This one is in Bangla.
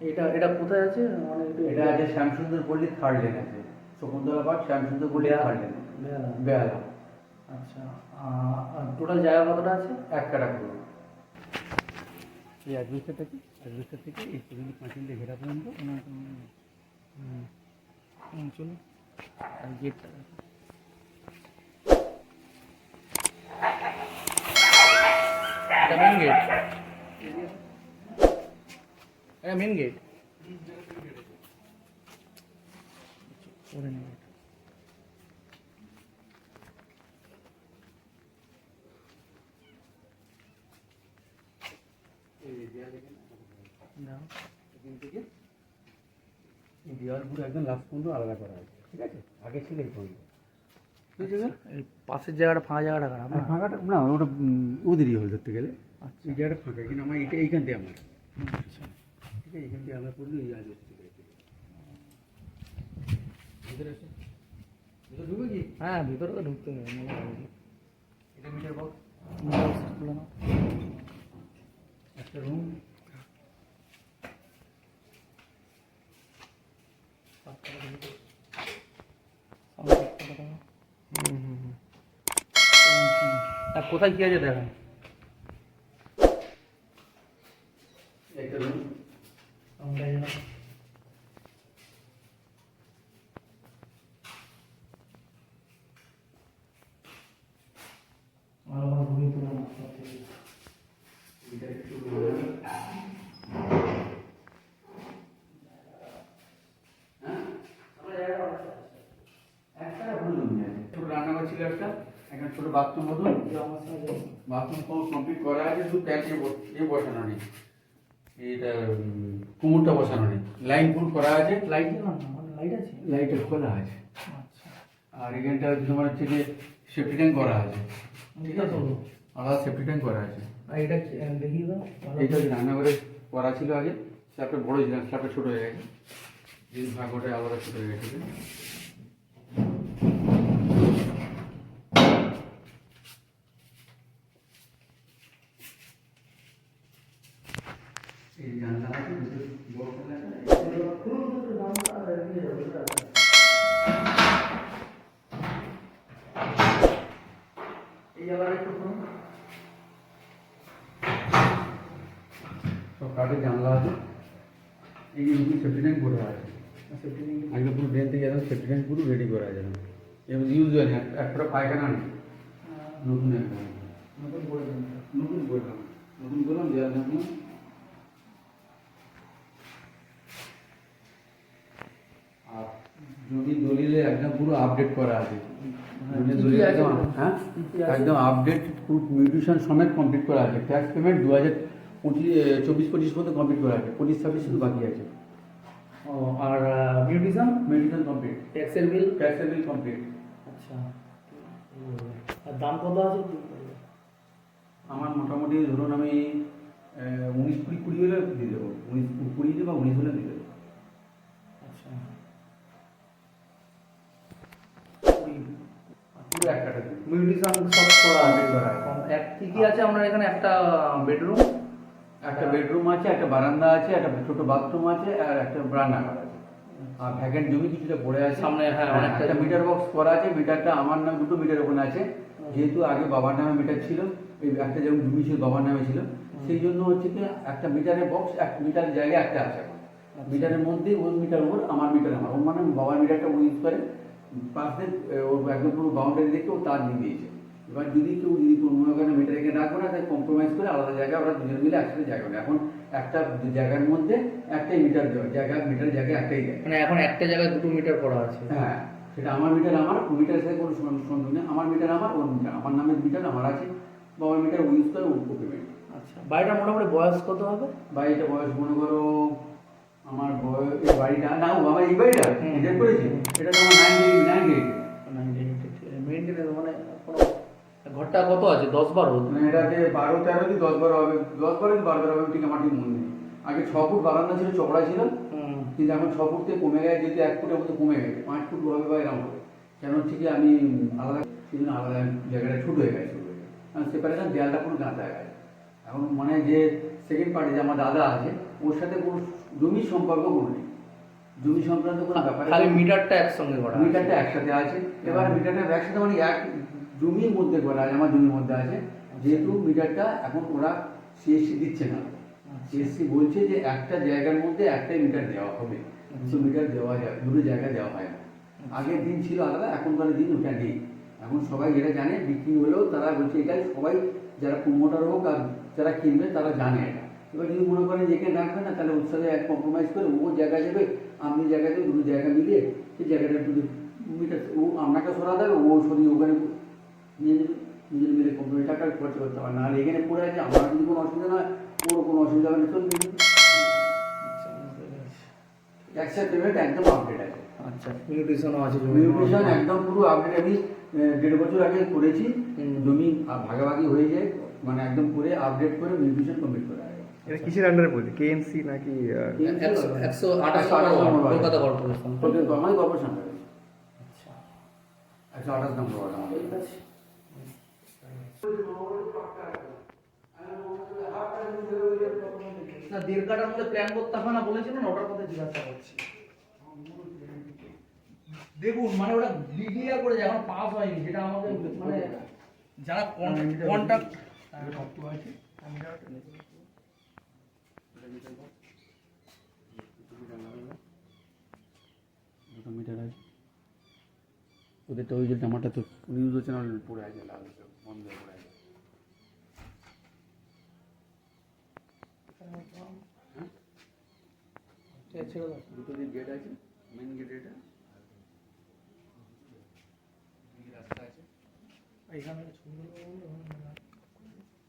এটা এটা কোথায় আছে? মানে এটা আছে শ্যামসুন্দর পল্লী থার্ড লেন আছে। শকুন্তলা পার্ক শ্যামসুন্দর পল্লী থার্ড লেন বেহালা। আচ্ছা টোটাল জায়গা কতটা আছে? এক কাটা পুরো এই অ্যাডভেস্টার থেকে অ্যাডভেস্টার থেকে এই পর্যন্ত? পাঁচিল দিয়ে ঘেরা পর্যন্ত চলুন। আর গেটটা মেন গেট এটা মেন গেট দেওয়ালগুলো একদম লাস্ট পর্যন্ত আলাদা করা আছে ঠিক আছে আগে ছিল এই পর্যন্ত পাশের জায়গাটা ফাঁকা জায়গাটা খারাপ ফাঁকাটা না ওটা ওদেরই হল ধরতে গেলে। এই জায়গাটা ফাঁকা কিন্তু আমার এটা এইখান দিয়ে আমার। ঠিক আছে এইখান দিয়ে আলাদা আজ হ্যাঁ ভিতরে তো ঢুকতে হবে এটা মিটার বক্স? একটা রুম সামনে দিকটা আর কোথায় কি আছে দেখেন একটা রুম ছোট ছিল একটা একটা ছোট বাথরুম মতন বাথরুম কমপ্লিট করা আছে? শুধু ট্যাঙ্ক এ বসানো নেই। এটা কুমুরটা বসানো নেই। লাইন ফুল করা আছে। লাইট লাইট আছে? লাইটের খোলা আছে। আচ্ছা। আর এখানটা তোমার হচ্ছে যে সেফটি ট্যাঙ্ক করা আছে। ঠিক আছে? আলাদা সেফটি ট্যাঙ্ক করা আছে। আর এটা এইটা হচ্ছে রান্নাঘরে করা ছিল আগে। স্ল্যাবটা বড় ছিল স্ল্যাবটা ছোট হয়ে গেছে। ভাগ ওটা আলাদা ছোট হয়ে গেছে এই জানলা আছে ভিতরে বড় জানলা আছে। এই জায়গাটা একটু খুলুন। সব কাঠের জানলা আছে। এই যে সেফটি ট্যাঙ্ক করা আছে। আগে পুরো ড্রেন থেকে একদম সেফটি ট্যাঙ্ক পুরো রেডি করা আছে। এবং ইউজ হয় না একটা পায়খানা নেই। নতুন একটা নতুন করে নতুন করলাম নতুন করলাম দেওয়াল দেখলাম আর যদি দলিলে একদম পুরো আপডেট করা আছে। হ্যাঁ? একদম আপডেট পুরো মিউটেশন সমেত কমপ্লিট করা আছে। ট্যাক্স পেমেন্ট দু হাজার পঁচিশ চব্বিশ পঁচিশ পর্যন্ত কমপ্লিট করা আছে। পঁচিশ ছাব্বিশ শুধু বাকি আছে। আর মিউটিশন মিউটেশন কমপ্লিট ট্যাক্সের বিল ট্যাক্সের বিল কমপ্লিট আচ্ছা। আর দাম কত আছে? আমার মোটামুটি ধরুন আমি উনিশ কুড়ি কুড়ি হলে দিয়ে দেবো। উনিশ কুড়ি বা উনিশ হলে দিয়ে দেবো আচ্ছা পুরো এক সব করা আছে করা এক কি কি আছে? আপনার এখানে একটা বেডরুম একটা বেডরুম আছে একটা বারান্দা আছে একটা ছোট বাথরুম আছে আর একটা রান্নাঘর আছে। আর ভ্যাকেন্ট জমি কিছুটা পড়ে আছে। সামনে, হ্যাঁ, অনেকটা মিটার বক্স করা আছে। মিটারটা আমার নামে দুটো মিটার ওখানে আছে। যেহেতু আগে বাবার নামে মিটার ছিল এই একটা যেমন জমি ছিল বাবার নামে ছিল। সেই জন্য হচ্ছে কি একটা মিটারের বক্স এক মিটার জায়গায় একটা আছে। মিটারের মধ্যে ওই মিটার ওর আমার মিটার আমার। ওর মানে বাবার মিটারটা ও ইউজ করে। পাশ ওর একদম পুরো বাউন্ডারি দেখে ও তার দিয়ে দিয়েছে এবার যদি কেউ যদি কোনো মিটার এখানে রাখব না তাই কম্প্রোমাইজ করে আলাদা জায়গায় ওরা দুজন মিলে একসাথে জায়গা নেয়। এখন একটা জায়গার মধ্যে একটাই মিটার জায়গা মিটার জায়গায় একটাই দেয় মানে এখন একটা জায়গায় দুটো মিটার করা আছে। হ্যাঁ সেটা আমার মিটার আমার মিটারের সাথে কোনো সংযোগ নেই। আমার মিটার আমার ওর মিটার আমার নামের মিটার আমার আছে। বাবার মিটার ও ইউজ করে ও পেমেন্ট আচ্ছা বাড়িটা মোটামুটি বয়স কত হবে? বাড়িটা বয়স মনে করো আমার এই বাড়িটা না ও বাবা এই বাড়িটা। এটা করেছি? এটা তো আমার nine eight nine eight maintain মানে কোনো ঘরটা কত আছে? দশ বারো? মানে এটাতে বারো তেরো কি দশ বারো হবে? দশ বারো কি বারো তেরো হবে? ঠিক আমার ঠিক মনে নেই। আগে ছ ফুট বারান্দা ছিল চওড়া ছিল। কিন্তু এখন ছ ফুট থেকে কমে গেছে যেহেতু এক ফুটের মতো কমে গেছে। পাঁচ ফুট হবে বা এরকম হবে। কেন হচ্ছে কি আমি আলাদা সেই জন্য আলাদা জায়গাটা ছোট হয়ে গেছে। ছোট হয়ে গেছে সেপারেশন দেয়ালটা পুরো গাঁথা গেছে। এখন মানে যে সেকেন্ড পার্টি যে আমার দাদা আছে ওর সাথে কোনো জমির সম্পর্ক কোনো নেই। জমি সংক্রান্ত কোনো ব্যাপার খালি মিটারটা একসঙ্গে করা মিটারটা একসাথে আছে। এবার মিটারটা একসাথে মানে এক জমির মধ্যে করা আছে আমার জমির মধ্যে আছে। যেহেতু মিটারটা এখন ওরা সিএসসি দিচ্ছে না। সিএসসি বলছে যে একটা জায়গার মধ্যে একটাই মিটার দেওয়া হবে। দুটো মিটার দেওয়া যায় দুটো জায়গায় দেওয়া হয় না। আগের দিন ছিল আলাদা এখনকার দিন ওটা নেই। এখন সবাই যেটা জানে, বিক্রি হলেও তারা বলছে এটা সবাই যারা প্রমোটার হোক আর যারা কিনবে, তারা জানে এটা। এবার যদি মনে করেন যেখানে রাখবে না তাহলে ওর সাথে এক কম্প্রোমাইজ করে ও জায়গা দেবে, আপনি জায়গা দেবে দুটো জায়গা মিলিয়ে সেই জায়গাটা একটু মিটার, ও আপনাকে সরা দেবে, ও সরিয়ে ওখানে নিয়ে নেবে, নিজের মিলে কম্প্রোমাইজ টাকা খরচা করতে হবে। নাহলে এখানে পড়ে আছে, আমার যদি কোনো অসুবিধা না হয় ওর কোনো অসুবিধা হবে না। চলবে। ট্যাক্সের পেমেন্ট একদম আপডেট আছে। আচ্ছা। মিউটেশনও আছে। মিউটেশন একদম পুরো আপডেট আমি দেড় বছর আগে করেছি। জমি ভাগাভাগি হয়ে যায় মানে একদম করে আপডেট করে মিউটেশন কমপ্লিট করে এটা কিসের আন্ডারে পড়ছে কেএমসি নাকি একশো আঠাশ। কলকাতা কর্পোরেশন কর্পোরেশন আচ্ছা। একশো আঠাশ নম্বর ঠিক আছে। না, দেড় কাটার মধ্যে প্ল্যান করতে হবে না বলেছিলেন ওটার মধ্যে জিজ্ঞাসা করছি। দেখুন মানে ওটা ডিক্লিয়ার করেছে এখন পাস হয়নি, যেটা আমাদের মানে যারা কন্ট্যাক্ট মিটার আছে। ওদেরটা ওই যে জামাটা তো নিউজ চ্যানেল পড়ে আছে, লাল বন্ধ পড়ে দুটো যে গেট আছে মেন গেট এটা এদিকে